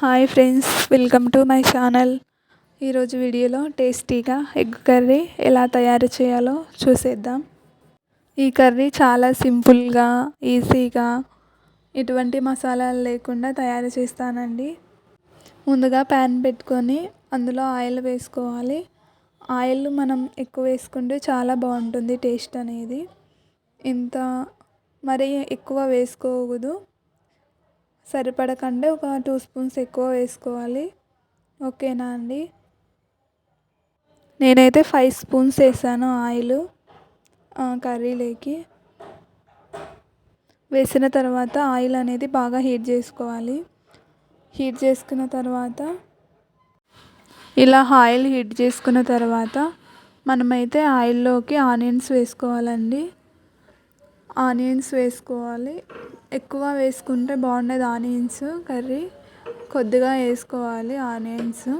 Hi friends welcome to my channel ఈరోజు వీడియోలో టేస్టీగా ఎగ్ కర్రీ ఎలా తయారు చేయాలో చూసేద్దాం. ఈ కర్రీ చాలా సింపుల్గా ఈజీగా ఎటువంటి మసాలాలు లేకుండా తయారు చేస్తానండి. ముందుగా ప్యాన్ పెట్టుకొని అందులో ఆయిల్ వేసుకోవాలి. ఆయిల్ మనం ఎక్కువ వేసుకుంటే చాలా బాగుంటుంది టేస్ట్ అనేది. ఇంత మరీ ఎక్కువ వేసుకోకూడదు. సరిపడకంటే ఒక టూ స్పూన్స్ ఎక్కువ వేసుకోవాలి. ఓకేనా అండి? నేనైతే ఫైవ్ స్పూన్స్ వేసాను ఆయిల్ కర్రీలోకి. వేసిన తర్వాత ఆయిల్ అనేది బాగా హీట్ చేసుకోవాలి. హీట్ చేసుకున్న తర్వాత ఇలా ఆయిల్ హీట్ చేసుకున్న తర్వాత మనమైతే ఆయిల్లోకి ఆనియన్స్ వేసుకోవాలండి. ఆనియన్స్ వేసుకోవాలి. ఎక్కువ వేసుకుంటే బాగుండేది ఆనియన్స్. కర్రీ కొద్దిగా వేసుకోవాలి ఆనియన్స్.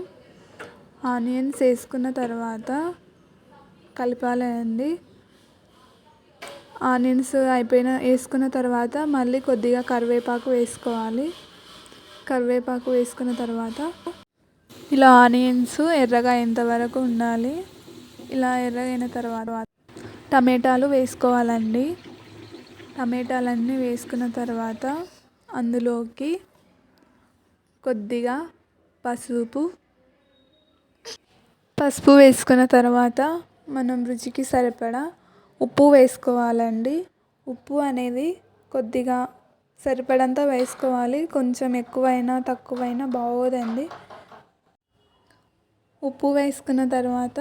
ఆనియన్స్ వేసుకున్న తర్వాత కలిపాలండి. ఆనియన్స్ అయిపోయిన వేసుకున్న తర్వాత మళ్ళీ కొద్దిగా కరివేపాకు వేసుకోవాలి. కరివేపాకు వేసుకున్న తర్వాత ఇలా ఆనియన్స్ ఎర్రగా అయ్యేంతవరకు ఉండాలి. ఇలా ఎర్రగైన తర్వాత టమాటాలు వేసుకోవాలండి. టమాటాలన్నీ వేసుకున్న తర్వాత అందులోకి కొద్దిగా పసుపు. పసుపు వేసుకున్న తర్వాత మనం రుచికి సరిపడా ఉప్పు వేసుకోవాలండి. ఉప్పు అనేది కొద్దిగా సరిపడంత వేసుకోవాలి. కొంచెం ఎక్కువైనా తక్కువైనా బాగోదండి. ఉప్పు వేసుకున్న తర్వాత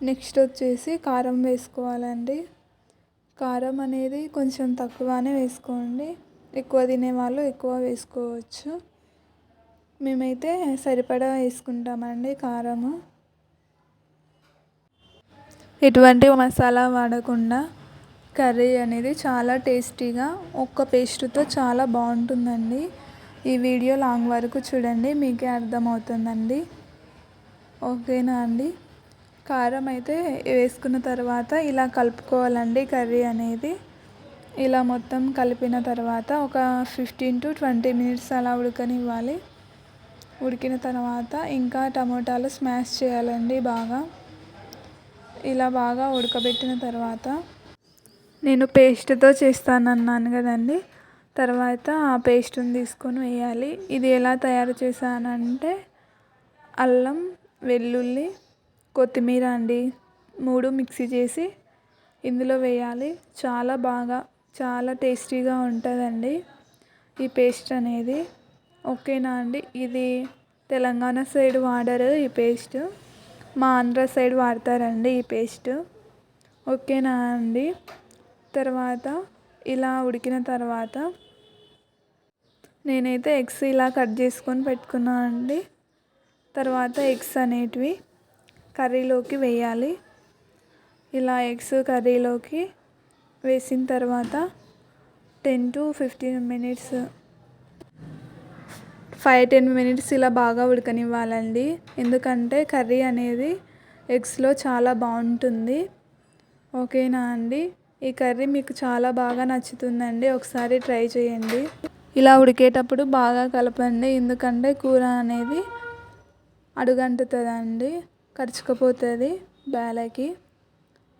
నెక్స్ట్ వచ్చేసి కారం వేసుకోవాలండి. కారం అనేది కొంచెం తక్కువనే వేసుకోండి. ఎక్కువ తినేవాళ్ళు ఎక్కువ వేసుకోవచ్చు. మేమైతే సరిపడా వేసుకుంటామండి కారము. ఎటువంటి మసాలా వాడకుండా కర్రీ అనేది చాలా టేస్టీగా ఒక్క పేస్ట్తో చాలా బాగుంటుందండి. ఈ వీడియో లాంగ్ వరకు చూడండి మీకే అర్థమవుతుందండి. ఓకేనా అండి? కారం అయితే వేసుకున్న తర్వాత ఇలా కలుపుకోవాలండి కర్రీ అనేది. ఇలా మొత్తం కలిపిన తర్వాత ఒక ఫిఫ్టీన్ టు ట్వంటీ మినిట్స్ అలా ఉడకనివ్వాలి. ఉడికిన తర్వాత ఇంకా టమోటాలు స్మాష్ చేయాలండి బాగా. ఇలా బాగా ఉడకబెట్టిన తర్వాత నేను పేస్ట్తో చేస్తానన్నాను కదండి. తర్వాత ఆ పేస్ట్ని తీసుకొని వేయాలి. ఇది ఎలా తయారు చేశానంటే అల్లం వెల్లుల్లి కొత్తిమీర అండి మూడు మిక్సీ చేసి ఇందులో వేయాలి. చాలా బాగా చాలా టేస్టీగా ఉంటుందండి ఈ పేస్ట్ అనేది. ఓకేనా అండి? ఇది తెలంగాణ సైడ్ వాడరు ఈ పేస్ట్. మా ఆంధ్ర సైడ్ వాడతారండి ఈ పేస్ట్. ఓకేనా అండి? తర్వాత ఇలా ఉడికిన తర్వాత నేనైతే ఎగ్స్ ఇలా కట్ చేసుకొని పెట్టుకున్నాను అండి. తర్వాత ఎగ్స్ అనేటివి కర్రీలోకి వేయాలి. ఇలా ఎగ్స్ కర్రీలోకి వేసిన తర్వాత ten to fifteen minutes five ten minutes ఇలా బాగా ఉడకనివ్వాలండి. ఎందుకంటే కర్రీ అనేది ఎగ్స్లో చాలా బాగుంటుంది. ఓకేనా అండి? ఈ కర్రీ మీకు చాలా బాగా నచ్చుతుందండి. ఒకసారి ట్రై చేయండి. ఇలా ఉడికేటప్పుడు బాగా కలపండి. ఎందుకంటే కూర అనేది అడుగంటుతుందండి. కరుచుకుపోతుంది బ్యాలకి.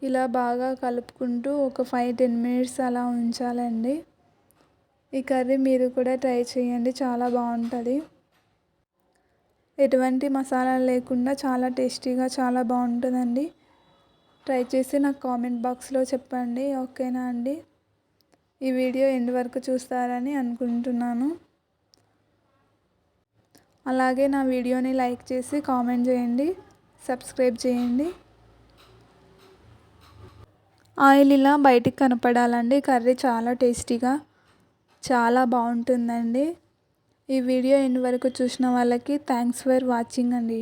ఇలా బాగా కలుపుకుంటూ ఒక ఫైవ్ టెన్ మినిట్స్ అలా ఉంచాలండి. ఈ కర్రీ మీరు కూడా ట్రై చేయండి చాలా బాగుంటుంది. ఎటువంటి మసాలా లేకుండా చాలా టేస్టీగా చాలా బాగుంటుందండి. ట్రై చేసి నాకు కామెంట్ బాక్స్లో చెప్పండి ఓకేనా అండి? ఈ వీడియో ఎండ్ వరకు చూస్తారని అనుకుంటున్నాను. అలాగే నా వీడియోని లైక్ చేసి కామెంట్ చేయండి. సబ్స్క్రైబ్ చేయండి. ఆయిల్ ఇలా బయటికి కనపడాలండి. కర్రీ చాలా టేస్టీగా చాలా బాగుంటుందండి. ఈ వీడియో ఎండ్ వరకు చూసిన వాళ్ళకి థ్యాంక్స్ ఫర్ వాచింగ్ అండి.